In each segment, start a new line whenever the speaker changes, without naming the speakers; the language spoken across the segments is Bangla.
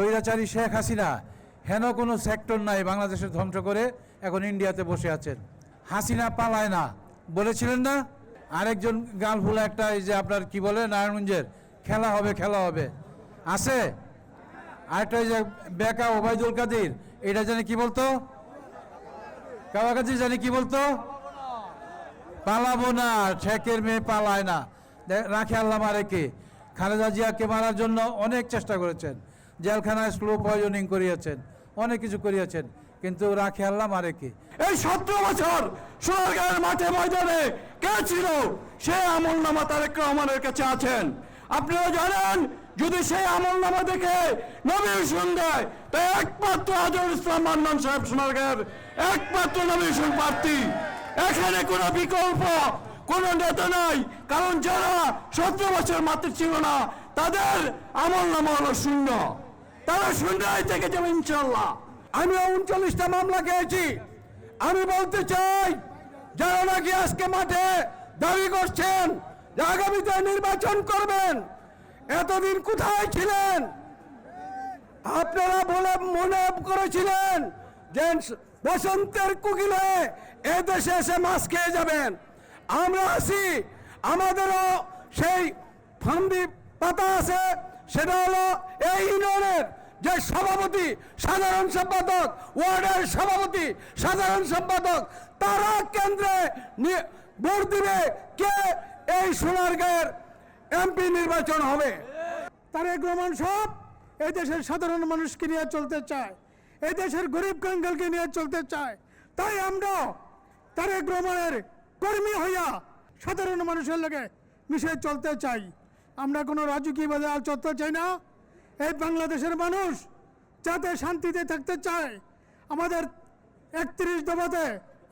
স্বৈরাচারী শেখ হাসিনা হেন কোনো সেক্টর নাই বাংলাদেশের ধ্বংস করে এখন ইন্ডিয়াতে বসে আছেন। হাসিনা পালায় না। বলেছিলেন না? আরেকজন গালফুলা একটা, এই যে আপনার কি বলে, নারায়ণগঞ্জের, খেলা হবে খেলা হবে। আছে? আরেকটা এই যে বেকা ওবায়দুল কাদির, এটা জানি কি বলতো? কাবা কাদির জানি কি বলতো? পালাবো না, ঠেকের মেয়ে পালায় না। রাখে আল্লাহ মারে কে খালেদা জিয়াকে মারার জন্য অনেক চেষ্টা করেছেন। জেলখানায় স্লো পয়জনিং করিয়েছেন, অনেক কিছু করিয়েছেন, কিন্তু রাখে আল্লাহ মারে কে?
এই সতেরো বছর সোনারগাঁয়ের মাঠে ময়দানে কে ছিল? সে আমল নামা তারেক রহমানের কাছে আছেন। আপনারা জানেন, যদি সেই আমল নামা দেখে নবীন দেয় তো একমাত্র আজর ইসলাম মান্নান সাহেব সোনারগাঁয়ের একমাত্র নবীন প্রার্থী এখানে কোনো বিকল্প, কোন নেতা নাই, কারণ যারা সতেরো বছর মাত্র ছিল না, তাদের আমল নামা হলো শূন্য। তারা শূন্যই থেকে যাবে ইনশাল্লাহ আমি উনচল্লিশটা মামলা খেয়েছি। আমি বলতে চাই, যারা নাকি আজকে মাঠে দাবি করছেন আগামীতে নির্বাচন করবেন, এতদিন কোথায় ছিলেন? আপনারা বলে মনে করেছিলেন যে বসন্তের কুকিলে এ দেশে এসে মাছ খেয়ে যাবেন। আমরা আছি, আমাদেরও সেই ফান্দি পাতা আছে, সেটা হলো এই যে সভাপতি, সাধারণ সম্পাদক, ওয়ার্ডের সভাপতি, সাধারণ সম্পাদক, তারা কেন্দ্রে ভোট দিবে কে? এই সোনারগাঁয়ের এমপি নির্বাচন হবে।
তারেক রহমান সব এই দেশের সাধারণ মানুষকে নিয়ে চলতে চায়, এই দেশের গরিব কাঙ্গালকে নিয়ে চলতে চায়। তাই আমরা তারেক রহমানের কর্মী হইয়া সাধারণ মানুষের লগে মিশে চলতে চাই। আমরা কোনো রাজকীয় বাজার চলতে চাই না। এই বাংলাদেশের মানুষ, যাতে শান্তিতে থাকতে চায়, আমাদের একত্রিশ দফাতে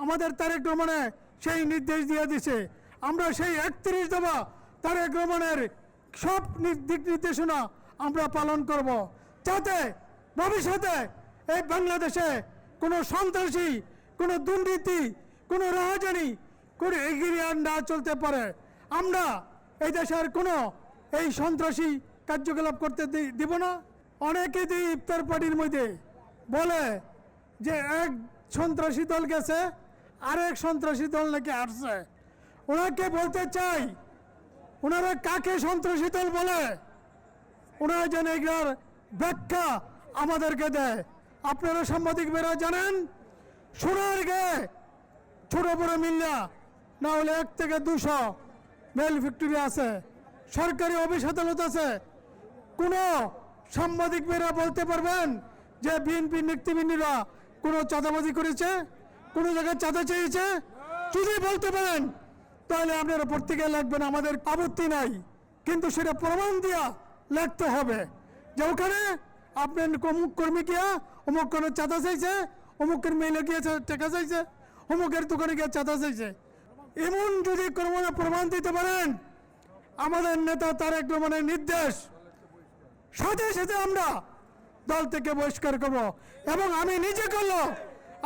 আমাদের তারেক রহমানে সেই নির্দেশ দিয়ে দিছে। আমরা সেই একত্রিশ দফা তারেক রহমানের সব দিক নির্দেশনা আমরা পালন করব। যাতে ভবিষ্যতে এই বাংলাদেশে কোনো সন্ত্রাসী, কোনো দুর্নীতি, কোনো রাহাজানি, কোনো এগিয়ে না চলতে পারে। আমরা এই দেশের কোনো এই সন্ত্রাসী কার্যকলাপ করতে দিব না। অনেকে দিই ইফতার পার্টির মধ্যে বলে যে এক সন্ত্রাসী দল গেছে, আরেক সন্ত্রাসী দল নাকি আসছে। ওনাকে বলতে চাই, ওনারা কাকে সন্ত্রাসী দল বলে? ওনারা যেন এগুলোর ব্যাখ্যা আমাদেরকে দেয়। আপনারা সাংবাদিক বেরা জানেন, সোনার গে ছোট বড় মিল্লা না হলে এক থেকে দুশো মেল ফ্যাক্টরি আছে। সরকারি অফিস আদালত আছে কোনো সাংবাদিক বেরা বলতে পারবেন যে বিএনপি নেতৃবৃন্দরা কোনো চাঁদাবাজি করেছে? কোনো জায়গায় চাঁদা চেয়েছে? যদি বলতে পারেন, তাহলে আপনার আপনারা প্রত্যেকে লাগবেন আমাদের আপত্তি নাই। কিন্তু সেটা প্রমাণ দিয়া লাগতে হবে যে ওখানে আপনার অমুক কর্মী গিয়া, অমুক কোনো চাঁদা চাইছে, অমুকের মেলে গিয়ে চা- টাকা চাইছে, অমুকের দোকানে গিয়ে চাঁদা চাইছে। এমন যদি কোনো প্রমাণ দিতে পারেন, আমাদের নেতা তারেক রহমানের নির্দেশ সাথে সাথে আমরা দল থেকে বহিষ্কার করব। এবং আমি নিজে করল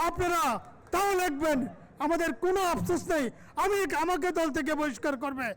আপনারা তাও লিখবেন আমাদের কোনো আফসোস নেই। আমি আমাকে দল থেকে বহিষ্কার করবে।